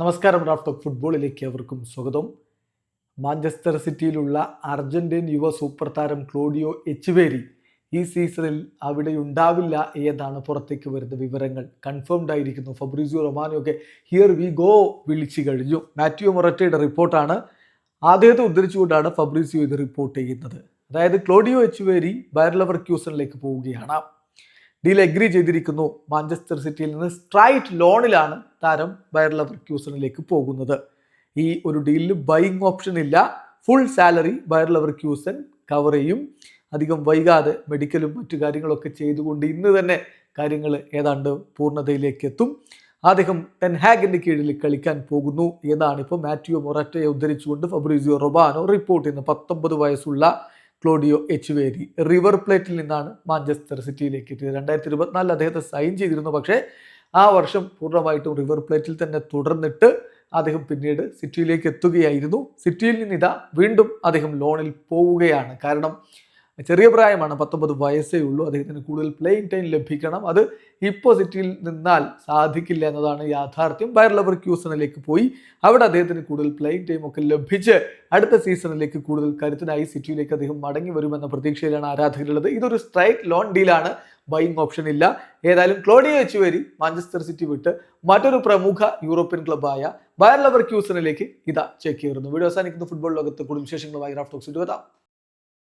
നമസ്കാരം Raf talk ഫുട്ബോളിലേക്ക് അവർക്കും സ്വാഗതം. മാഞ്ചസ്റ്റർ സിറ്റിയിലുള്ള അർജന്റീൻ യുവ സൂപ്പർ താരം ക്ലോഡിയോ എച്ച്വേരി ഈ സീസണിൽ അവിടെ ഉണ്ടാവില്ല എന്നതാണ് പുറത്തേക്ക് വരുന്ന വിവരങ്ങൾ. കൺഫേംഡ് ആയിരിക്കുന്നു. ഫബ്രീസിയോ റൊമാനൊക്കെ ഹിയർ വി ഗോ വിളിച്ചു കഴിഞ്ഞു. മാത്യു മൊററ്റയുടെ റിപ്പോർട്ടാണ്. ആദ്യത്തെ ഉദ്ധരിച്ചുകൊണ്ടാണ് ഫബ്രീസിയോ ഇത് റിപ്പോർട്ട് ചെയ്യുന്നത്. അതായത് ക്ലോഡിയോ എച്ചുവേരി ബയർലവർ ക്യൂസണിലേക്ക് പോവുകയാണ്. ഡീൽ എഗ്രി ചെയ്തിരിക്കുന്നു. മാഞ്ചസ്റ്റർ സിറ്റിയിൽ നിന്ന് സ്ട്രൈറ്റ് ലോണിലാണ് താരം ബയർ ലെവർക്യൂസണിലേക്ക് പോകുന്നത്. ഈ ഒരു ഡീലിൽ ബൈങ് ഓപ്ഷൻ ഇല്ല. Full salary buyer Leverkusen cover ചെയ്യും. അധികം വൈകാതെ മെഡിക്കലും മറ്റു കാര്യങ്ങളൊക്കെ ചെയ്തുകൊണ്ട് ഇന്ന് തന്നെ കാര്യങ്ങൾ ഏതാണ്ട് പൂർണതയിലേക്ക് എത്തും. അദ്ദേഹം ടെൻഹാഗിന്റെ കീഴിൽ കളിക്കാൻ പോകുന്നു എന്നാണ് ഇപ്പോൾ മാത്യു മൊററ്റയെ ഉദ്ധരിച്ചുകൊണ്ട് ഫബ്രീസിയോ റൊബാനോ റിപ്പോർട്ട് ചെയ്യുന്നത് പത്തൊമ്പത് വയസ്സുള്ള ക്ലോഡിയോ എച്ച് വേരി റിവർ പ്ലേറ്റിൽ നിന്നാണ് മാഞ്ചസ്റ്റർ സിറ്റിയിലേക്ക് എത്തിയത്. രണ്ടായിരത്തി ഇരുപത്തിനാലിൽ അദ്ദേഹത്തെ സൈൻ ചെയ്തിരുന്നു. പക്ഷേ ആ വർഷം പൂർണമായിട്ടും റിവർ പ്ലേറ്റിൽ തന്നെ തുടർന്നിട്ട് അദ്ദേഹം പിന്നീട് സിറ്റിയിലേക്ക് എത്തുകയായിരുന്നു. സിറ്റിയിൽ നിന്ന് ഇതാ വീണ്ടും അദ്ദേഹം ലോണിൽ പോവുകയാണ്. കാരണം ചെറിയ പ്രായമാണ് പത്തൊമ്പത് വയസ്സേ ഉള്ളൂ. അദ്ദേഹത്തിന് കൂടുതൽ പ്ലേയിങ് ടൈം ലഭിക്കണം. അത് ഇപ്പോൾ സിറ്റിയിൽ നിന്നാൽ സാധിക്കില്ല എന്നതാണ് യാഥാർത്ഥ്യം. ബയർ ലവർ ക്യൂസണിലേക്ക് പോയി. അവിടെ അദ്ദേഹത്തിന് കൂടുതൽ പ്ലേയിങ് ടൈം ഒക്കെ ലഭിച്ച് അടുത്ത സീസണിലേക്ക് കൂടുതൽ കരുത്തനായി സിറ്റിയിലേക്ക് അദ്ദേഹം മടങ്ങി വരുമെന്ന പ്രതീക്ഷയിലാണ് ആരാധകരുള്ളത് ഇതൊരു സ്ട്രൈക്ക് ലോൺ ഡീലാണ് ബൈങ് ഓപ്ഷൻ ഇല്ല. ഏതായാലും ക്ലോഡിയോ വരി മാഞ്ചസ്റ്റർ സിറ്റി വിട്ട് മറ്റൊരു പ്രമുഖ യൂറോപ്യൻ ക്ലബായ ബയർ ലവർ ക്യൂസണിലേക്ക് ഇതാ ചെക്ക് ചെയ്യുന്നു വീഡിയോ അവസാനിക്കുന്ന. ഫുട്ബോൾ ലോകത്ത് കൂടുതൽ വിശേഷങ്ങളുമായി റാഫ്റ്റോക്സ് വരാം